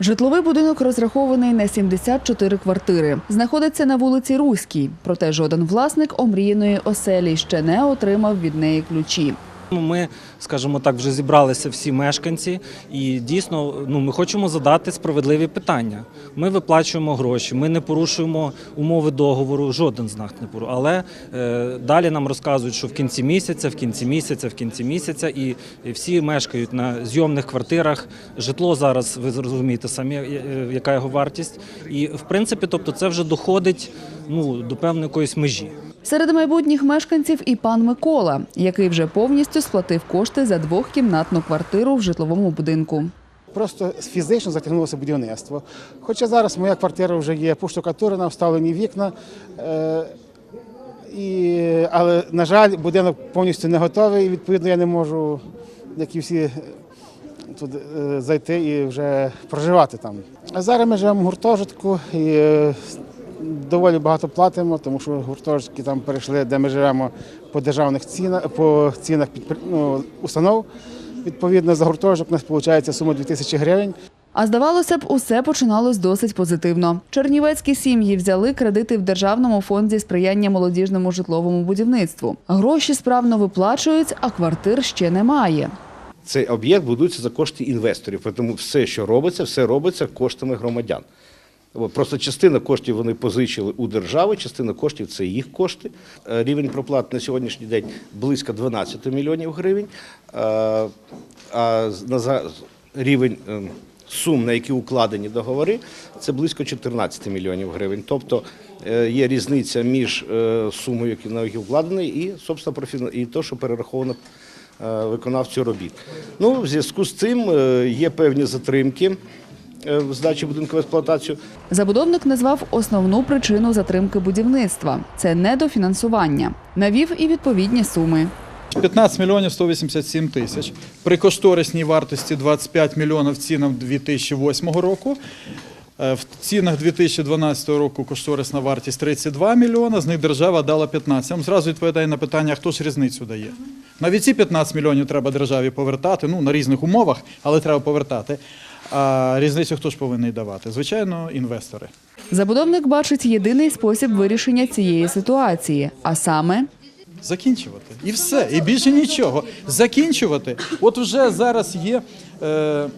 Житловий будинок розрахований на 74 квартири. Знаходиться на вулиці Руській. Проте жоден власник омріяної оселі ще не отримав від неї ключі. Ну, Ми, скажімо так, вже зібралися всі мешканці, і дійсно ну, ми хочемо задати справедливі питання. Ми виплачуємо гроші, ми не порушуємо умови договору, жоден з нас не порушує. Але е, далі нам розказують, що в кінці місяця, в кінці місяця, в кінці місяця, і всі мешкають на зйомних квартирах. Житло зараз, ви зрозумієте самі, яка його вартість. І в принципі, тобто, це вже доходить ну, до певної якоїсь межі. Серед майбутніх мешканців і пан Микола, який вже повністю сплатив кошти за двохкімнатну квартиру в житловому будинку. Просто фізично затягнулося будівництво. Хоча зараз моя квартира вже є поштукатурена, вставлені вікна. Е, і, але, на жаль, будинок повністю не готовий, і відповідно я не можу, як і всі, тут е, зайти і вже проживати там. А зараз ми живемо в гуртожитку і е, доволі багато платимо, тому що гуртожитки там перейшли, де ми живемо по державних цінах, по цінах підпри- ну, установ. Відповідно, за гуртожиток у нас виходить сума 2000 гривень. А здавалося б, усе починалось досить позитивно. Чернівецькі сім'ї взяли кредити в державному фонді сприяння молодіжному житловому будівництву. Гроші справно виплачують, а квартир ще немає. Цей об'єкт будується за кошти інвесторів, тому все, що робиться, все робиться коштами громадян. Просто частина коштів вони позичили у держави, частина коштів це їх кошти. Е, Рівень проплат на сьогоднішній день близько 12 мільйонів гривень. Е, А на рівень е, сум, на які укладені договори, це близько 14 мільйонів гривень. Тобто є різниця між сумою, які- на які укладені, і, собственно, і те, що перераховано виконавцю робіт. Ну, в зв'язку з цим є певні затримки в здачі будинку в експлуатацію. Забудовник назвав основну причину затримки будівництва це недофінансування. Навів і відповідні суми. 15 мільйонів 187 тисяч. При кошторисній вартості 25 мільйонів цінам 2008 року. Е, В цінах 2012 року кошторисна вартість 32 мільйона, з них держава дала 15. Я вам зразу відповідаю на питання, хто ж різницю дає. Навіть ці 15 мільйонів треба державі повертати, ну на різних умовах, але треба повертати. А різницю хто ж повинен давати? Звичайно, інвестори. Забудовник бачить єдиний спосіб вирішення цієї ситуації, а саме Закінчувати. І все. І більше нічого. Закінчувати. От вже зараз є е,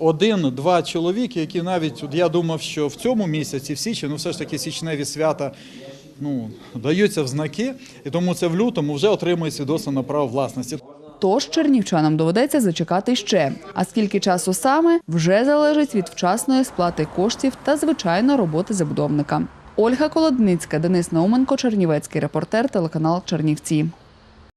один-два чоловіки, які навіть, от я думав, що в цьому місяці, в січні, ну все ж таки січневі свята ну, даються в знаки, і тому це в лютому вже отримує свідоцтво на право власності. Тож чернівчанам доведеться зачекати ще. А скільки часу саме вже залежить від вчасної сплати коштів та звичайно роботи забудовника. Ольга Колодницька, Денис Науменко, Чернівецький репортер, телеканал Чернівці.